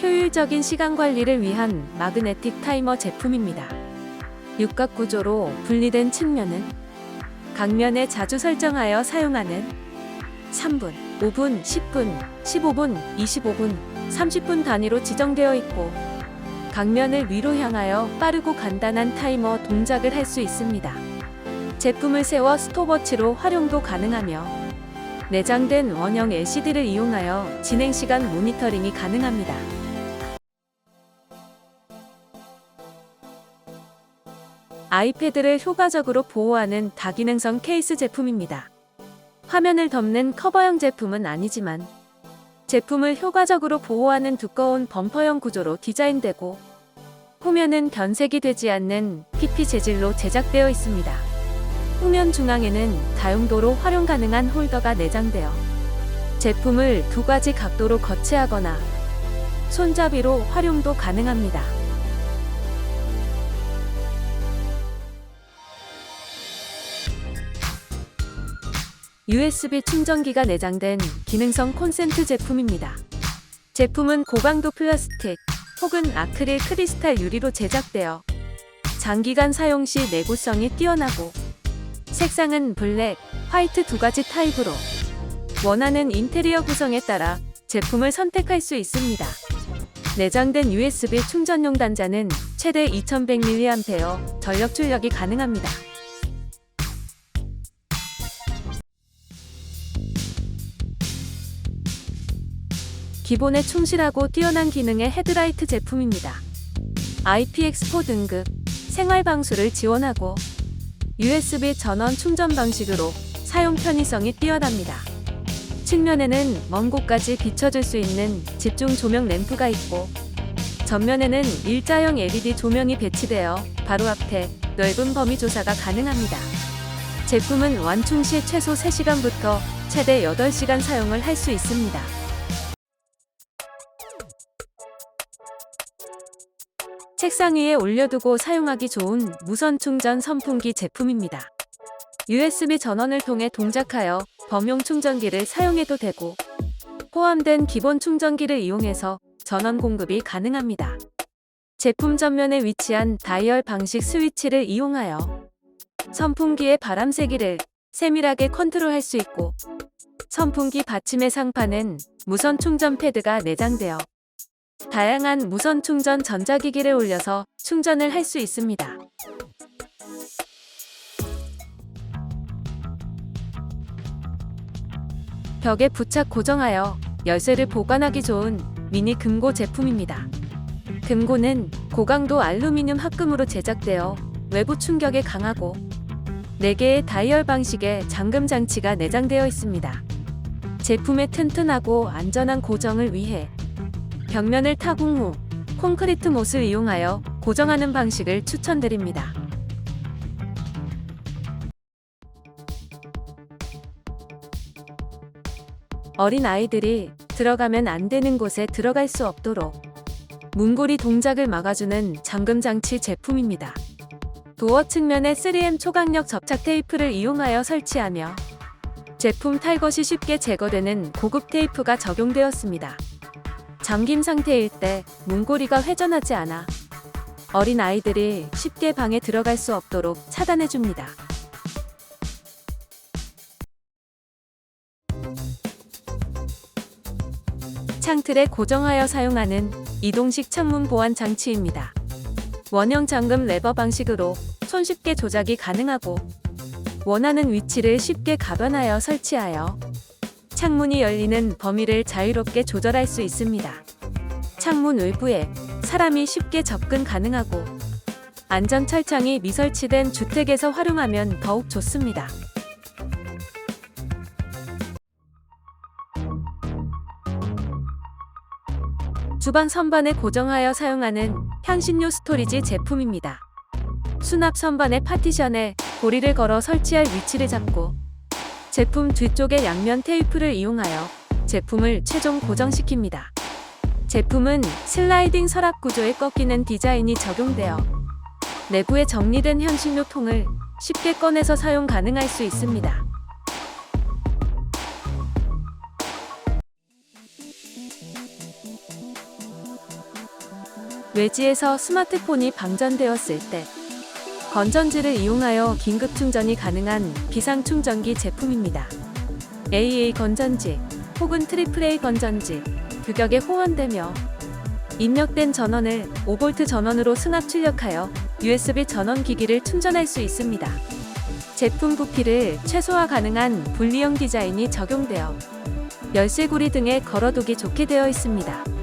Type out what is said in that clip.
효율적인 시간 관리를 위한 마그네틱 타이머 제품입니다. 육각 구조로 분리된 측면은 각면에 자주 설정하여 사용하는 3분, 5분, 10분, 15분, 25분, 30분 단위로 지정되어 있고 각면을 위로 향하여 빠르고 간단한 타이머 동작을 할 수 있습니다. 제품을 세워 스톱워치로 활용도 가능하며 내장된 원형 LCD를 이용하여 진행 시간 모니터링이 가능합니다. 아이패드를 효과적으로 보호하는 다기능성 케이스 제품입니다. 화면을 덮는 커버형 제품은 아니지만 제품을 효과적으로 보호하는 두꺼운 범퍼형 구조로 디자인되고 후면은 변색이 되지 않는 PP 재질로 제작되어 있습니다. 후면 중앙에는 다용도로 활용 가능한 홀더가 내장되어 제품을 두 가지 각도로 거치하거나 손잡이로 활용도 가능합니다. USB 충전기가 내장된 기능성 콘센트 제품입니다. 제품은 고강도 플라스틱 혹은 아크릴 크리스탈 유리로 제작되어 장기간 사용 시 내구성이 뛰어나고 색상은 블랙, 화이트 두 가지 타입으로 원하는 인테리어 구성에 따라 제품을 선택할 수 있습니다. 내장된 USB 충전용 단자는 최대 2100mAh 전력 출력이 가능합니다. 기본에 충실하고 뛰어난 기능의 헤드라이트 제품입니다. IPX4 등급 생활 방수를 지원하고 USB 전원 충전 방식으로 사용 편의성이 뛰어납니다. 측면에는 먼 곳까지 비춰줄 수 있는 집중 조명 램프가 있고 전면에는 일자형 LED 조명이 배치되어 바로 앞에 넓은 범위 조사가 가능합니다. 제품은 완충 시 최소 3시간부터 최대 8시간 사용을 할 수 있습니다. 책상 위에 올려두고 사용하기 좋은 무선 충전 선풍기 제품입니다. USB 전원을 통해 동작하여 범용 충전기를 사용해도 되고 포함된 기본 충전기를 이용해서 전원 공급이 가능합니다. 제품 전면에 위치한 다이얼 방식 스위치를 이용하여 선풍기의 바람 세기를 세밀하게 컨트롤할 수 있고 선풍기 받침의 상판은 무선 충전 패드가 내장되어 다양한 무선 충전 전자기기를 올려서 충전을 할 수 있습니다. 벽에 부착 고정하여 열쇠를 보관하기 좋은 미니 금고 제품입니다. 금고는 고강도 알루미늄 합금으로 제작되어 외부 충격에 강하고 4개의 다이얼 방식의 잠금 장치가 내장되어 있습니다. 제품의 튼튼하고 안전한 고정을 위해 벽면을 타공 후 콘크리트 못을 이용하여 고정하는 방식을 추천드립니다. 어린 아이들이 들어가면 안 되는 곳에 들어갈 수 없도록 문고리 동작을 막아주는 잠금 장치 제품입니다. 도어 측면에 3M 초강력 접착 테이프를 이용하여 설치하며 제품 탈것이 쉽게 제거되는 고급 테이프가 적용되었습니다. 잠김 상태일 때 문고리가 회전하지 않아 어린 아이들이 쉽게 방에 들어갈 수 없도록 차단해 줍니다. 창틀에 고정하여 사용하는 이동식 창문 보안 장치입니다. 원형 잠금 레버 방식으로 손쉽게 조작이 가능하고 원하는 위치를 쉽게 가변하여 설치하여 창문이 열리는 범위를 자유롭게 조절할 수 있습니다. 창문 외부에 사람이 쉽게 접근 가능하고 안전 철창이 미설치된 주택에서 활용하면 더욱 좋습니다. 주방 선반에 고정하여 사용하는 향신료 스토리지 제품입니다. 수납 선반의 파티션에 고리를 걸어 설치할 위치를 잡고 제품 뒤쪽의 양면 테이프를 이용하여 제품을 최종 고정시킵니다. 제품은 슬라이딩 서랍 구조에 꺾이는 디자인이 적용되어 내부에 정리된 향신료 통을 쉽게 꺼내서 사용 가능할 수 있습니다. 외지에서 스마트폰이 방전되었을 때 건전지를 이용하여 긴급 충전이 가능한 비상 충전기 제품입니다. AA 건전지 혹은 트리플 A 건전지 규격에 호환되며 입력된 전원을 5V 전원으로 승합 출력하여 USB 전원 기기를 충전할 수 있습니다. 제품 부피를 최소화 가능한 분리형 디자인이 적용되어 열쇠고리 등에 걸어두기 좋게 되어 있습니다.